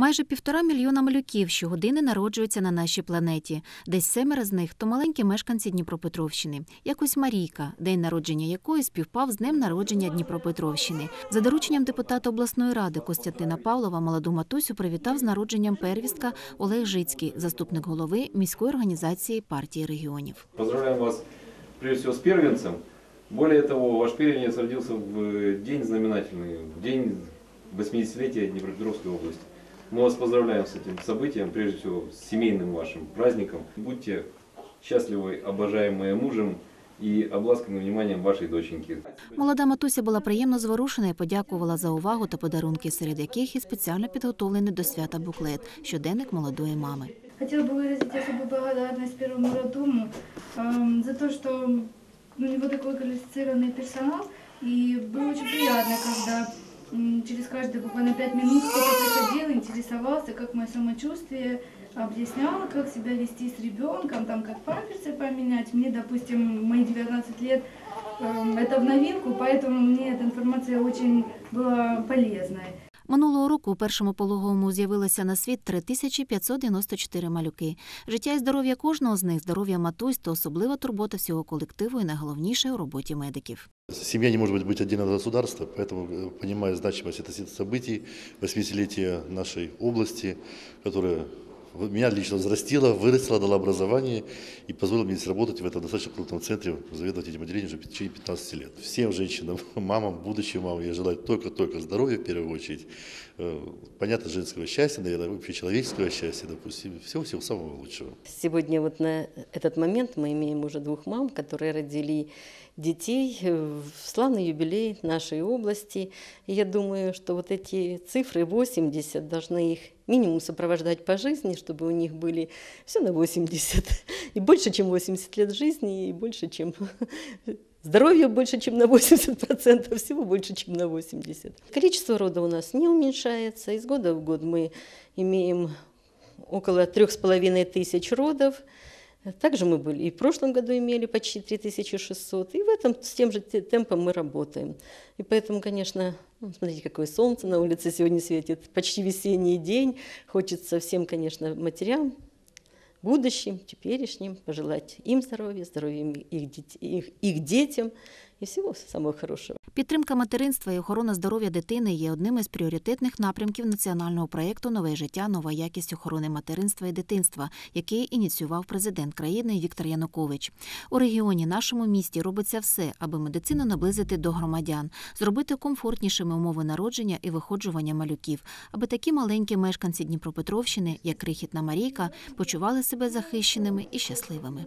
Майже півтора мільйона малюків щогодини народжуються на нашій планеті. Десь семеро з них то маленькі мешканці Дніпропетровщини. Якось Марійка, день народження якої співпав з днем народження Дніпропетровщини. За дорученням депутата обласної ради Костянтина Павлова молоду матусю привітав з народженням первістка Олег Жицький, заступник голови міської організації партії регіонів. Поздравляем вас прежде всего с первенцем. Более того, ваш первенец родился в день знаменательный, в день 80-летия Днепропетровской области. Мы вас поздравляем с этим событием, прежде всего с семейным вашим праздником. Будьте счастливы, обожаемые мужем и обласканы вниманием вашей доченьки. Молода матуся була приємно зворушена і подякувала за увагу та подарунки, серед яких і спеціально підготовлений до свята буклет щоденник молодої мами. Хотела бы выразить особую благодарность первому роддому эм, за то, что у него такой квалифицированный персонал. И было очень приятно, когда м, через каждые буквально пять минут кто-то приходил, интересовался, как мое самочувствие, объяснял, как себя вести с ребенком, там, как памперсы поменять. Мне, допустим, мои 19 лет эм, это в новинку, поэтому мне эта информация очень была полезной. Минулого року у першому пологовому з'явилося на світ 3594 малюки. Життя і здоров'я кожного з них, здоров'я матусь та особлива турбота всього колективу і найголовніше у роботі медиків. Семья не может быть, быть отдельно от государства, поэтому, э, понимая значимость этих событий, 80-летия нашей области, которая в- меня лично взрастила, вырастила, дала образование и позволила мне здесь работать в этом достаточно крупном центре, заведовать этим отделением уже в течение 15 лет. Всем женщинам, мамам, будущим мамам я желаю только-только здоровья в первую очередь, э, понятно, женского счастья, наверное, вообще человеческого счастья, допустим, всего-всего самого лучшего. Сегодня вот на этот момент мы имеем уже двух мам, которые родили детей в славный юбилей нашей области. И я думаю, что вот эти цифры 80 должны их минимум сопровождать по жизни, чтобы у них были все на 80. И больше, чем 80 лет жизни, и больше, чем здоровья больше, чем на 80%, всего больше, чем на 80%. Количество рода у нас не уменьшается. Из года в год мы имеем около трех с половиной тысяч родов. Также мы были и в прошлом году имели почти 3600, и в этом с тем же те- темпом мы работаем. И поэтому, конечно, ну, смотрите, какое солнце на улице сегодня светит, почти весенний день. Хочется всем, конечно, матерям, будущим, теперешним, пожелать им здоровья, здоровья их, дет- их, их детям и всего самого хорошего. Підтримка материнства і охорона здоров'я дитини є одним із пріоритетних напрямків національного проєкту Нове життя, нова якість охорони материнства і дитинства, який ініціював президент країни Віктор Янукович. У регіоні, нашому місті, робиться все, аби медицину наблизити до громадян, зробити комфортнішими умови народження і виходжування малюків, аби такі маленькі мешканці Дніпропетровщини, як крихітна Марійка, почували себе захищеними і щасливими.